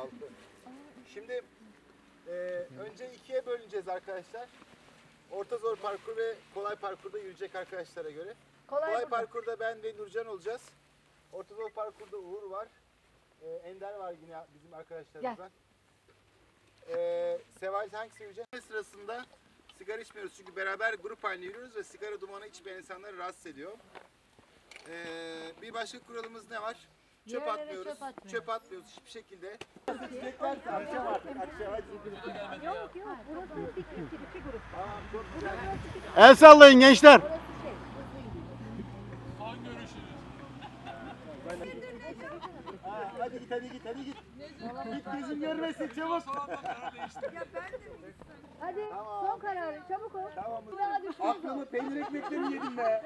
Olun. Şimdi e, önce ikiye bölüneceğiz arkadaşlar. Orta zor parkur ve kolay parkurda yürüyecek arkadaşlara göre. Kolay, Kolay parkurda ben ve Nurcan olacağız. Orta zor parkurda Uğur var. E, Ender var yine bizim arkadaşlarımızdan. E, Seval hangisi yürüyecek? Sırasında sigara içmiyoruz çünkü beraber grup halinde yürüyoruz ve sigara dumanı içmeyen insanları rahatsız ediyor. E, bir başka kuralımız ne var? Çöp Yerlere atmıyoruz. çöp atmıyoruz. Çöp atmıyoruz hiçbir şekilde. Yok yok burası iki, iki, iki grup. El sallayın gençler. Ha, hadi git hadi git hadi git. git gözüm görmesin çabuk. Hadi son kararı çabuk ol. Tamam. Daha düşürüz o. Aklımı peynir ekmekleri yedim be.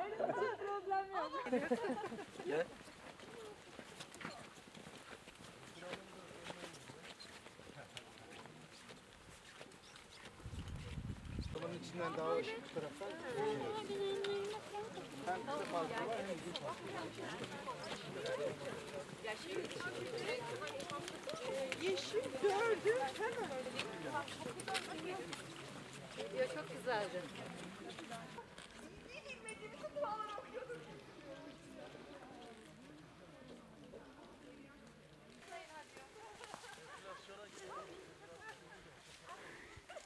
Bunun içinden daha ışık bu taraftan. Hem kısa parkı var hem uzun parkı var. Yeşil gördüm hemen. Ya çok güzeldi.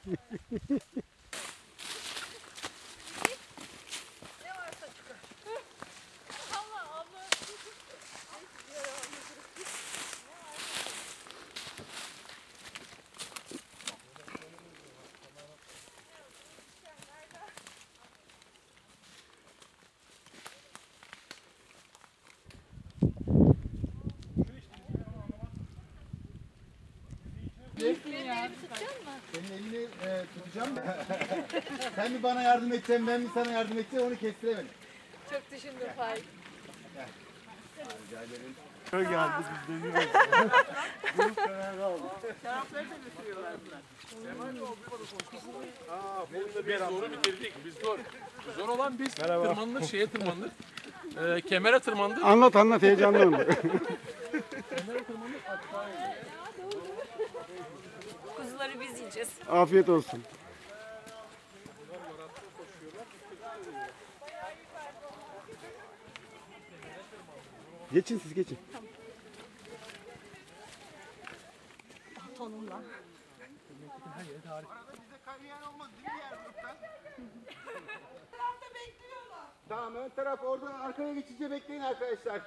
Senin Sen mi bana yardım edeceksin, ben mi sana yardım edeceğim onu kestiremedim. Çok düşündüm Faik. Biz zoru bitirdik. Biz zor. Zor olan biz tırmandık, şeye tırmandık. Ee, kemere tırmandık. Anlat anlat heyecanlanma. Kuzuları biz yiyeceğiz. Afiyet olsun. Geçin siz geçin. Tonumla. Arada bizde kaynayan olmaz değil mi diğer gruptan? Tamam ön taraf oradan arkaya geçince bekleyin arkadaşlar.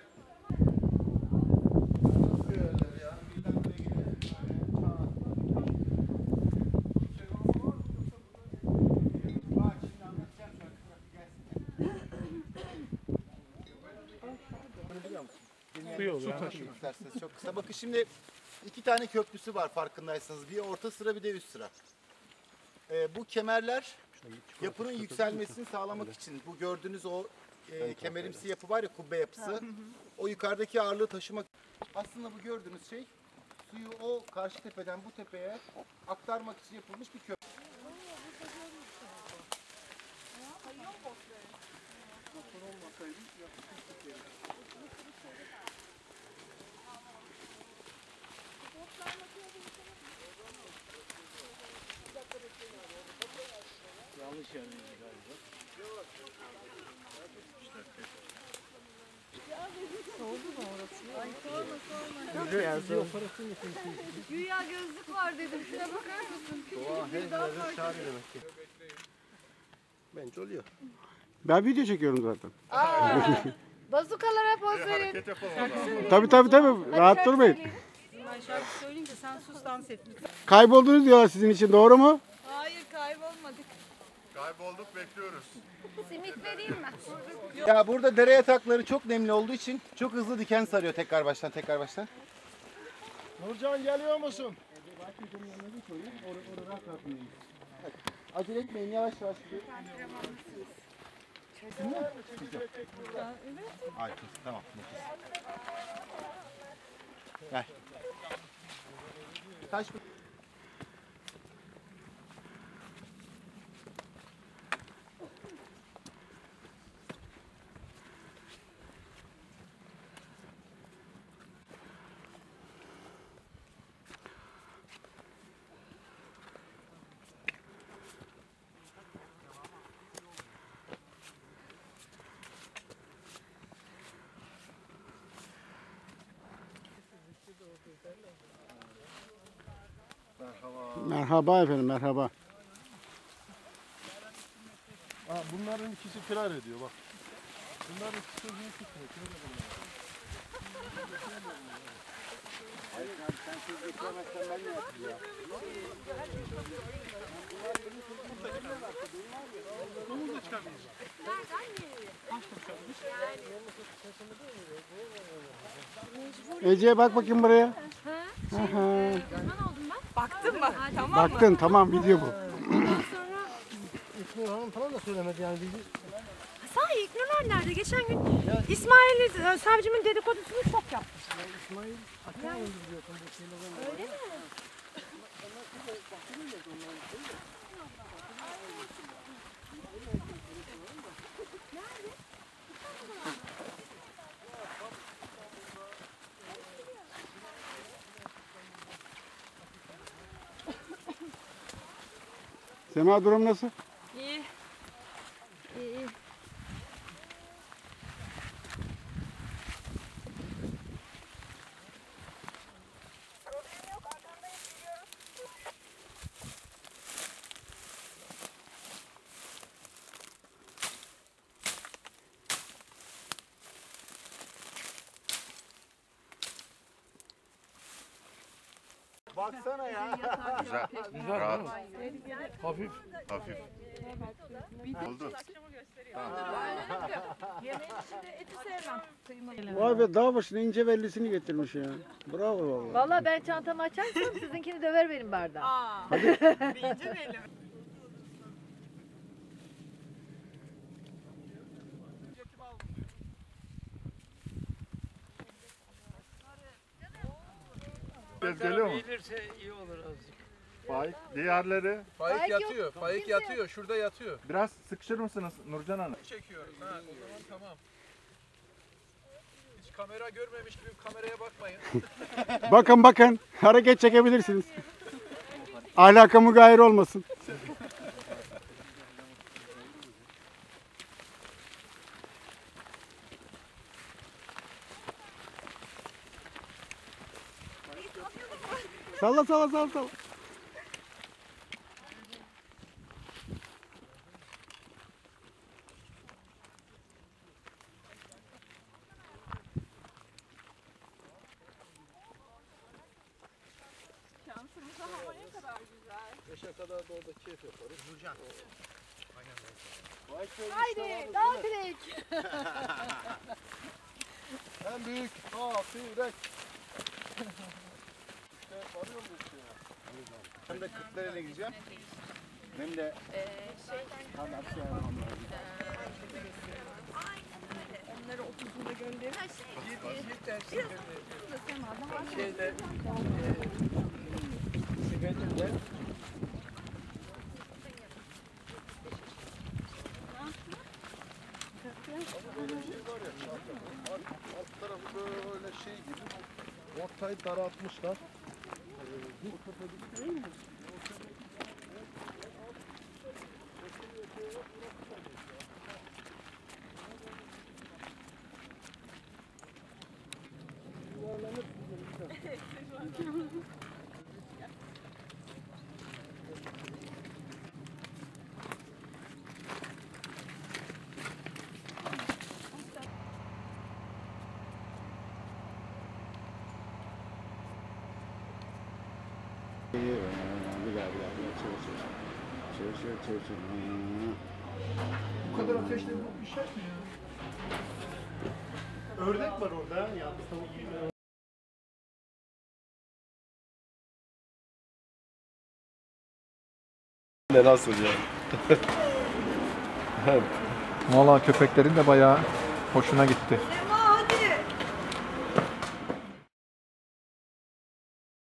İsterseniz çok kısa. Bakın şimdi iki tane köprüsü var farkındaysanız. Bir orta sıra bir de üst sıra. Ee, bu kemerler yapının yükselmesini sağlamak için bu gördüğünüz o e, kemerimsi yapı var ya kubbe yapısı. O yukarıdaki ağırlığı taşımak. Aslında bu gördüğünüz şey suyu o karşı tepeden bu tepeye aktarmak için yapılmış bir köprü. Güya gözlük var dedim. Şuna bakar mısın? Bence oluyor. Ben video çekiyorum zaten. Bazukalara poz verin. Tabi tabi tabi. Rahat durmayın. Ben şarkı söyleyeyim de sen sus dans et lütfen. Kayboldunuz diyorlar sizin için doğru mu? Hayır kaybolmadık. Simit vereyim mi? Ya burada dere yatakları çok nemli olduğu için çok hızlı diken sarıyor tekrar baştan tekrar baştan. Nurcan geliyor musun? Acele etmeyin yavaş yavaş. Ay kız tamam. nefis. Gel. Taş Merhaba efendim merhaba. Ha, bunların ikisi firar ediyor bak. Bunların ikisi sözünü tutmuyor. Şunu da bunlar. Ece bak bakayım buraya. Baktın mı? Tamam. Baktın tamam video bu. İsmi hanım falan da söylemedi yani bizi. Sahi İlknurlar nerede? Geçen gün İsmail'i e, savcımın dedikodusunu çok yaptı. İsmail öldürüyorsun bu şeyleri. Öyle mi? Sema durum nasıl? İyi. İyi iyi. Baksana ya. Rahat, Hafif. hafif. Oldu. Vay be dağ başına ince bellisini getirmiş ya. Bravo valla. Vallahi ben çantamı açarsam sizinkini döver benim bardağım. Aa. Bildi benim. Ses geliyor mu? Faik, diğerleri Faik Faik yok, yatıyor. Faik kimse yok. yatıyor. Şurada yatıyor. biraz sıkışır mısınız Nurcan Hanım? Çekiyoruz. Ha, o zaman tamam. Hiç kamera görmemiş gibi kameraya bakmayın. Bakın bakın hareket çekebilirsiniz. Ahlaka gayr olmasın. Salla salla salla salla. Beşe kadar da orada keyif yaparız. Nurcan. Haydi dağ direk. En büyük afiret. İşte varıyor bu işe. Ben de Kırklareli'ne gideceğim. Hem de Onları 30'unda gönderir. Şeyde, Sibel'de Alt tarafı böyle şey gibi. Ortayı daraltmışlar oturtabilseydim. Bu kadar ateşle bu pişer mi ya? Ördek var orada. Yalnız tavuk yemiyor. Ne nasıl ya? Valla köpeklerin de bayağı hoşuna gitti.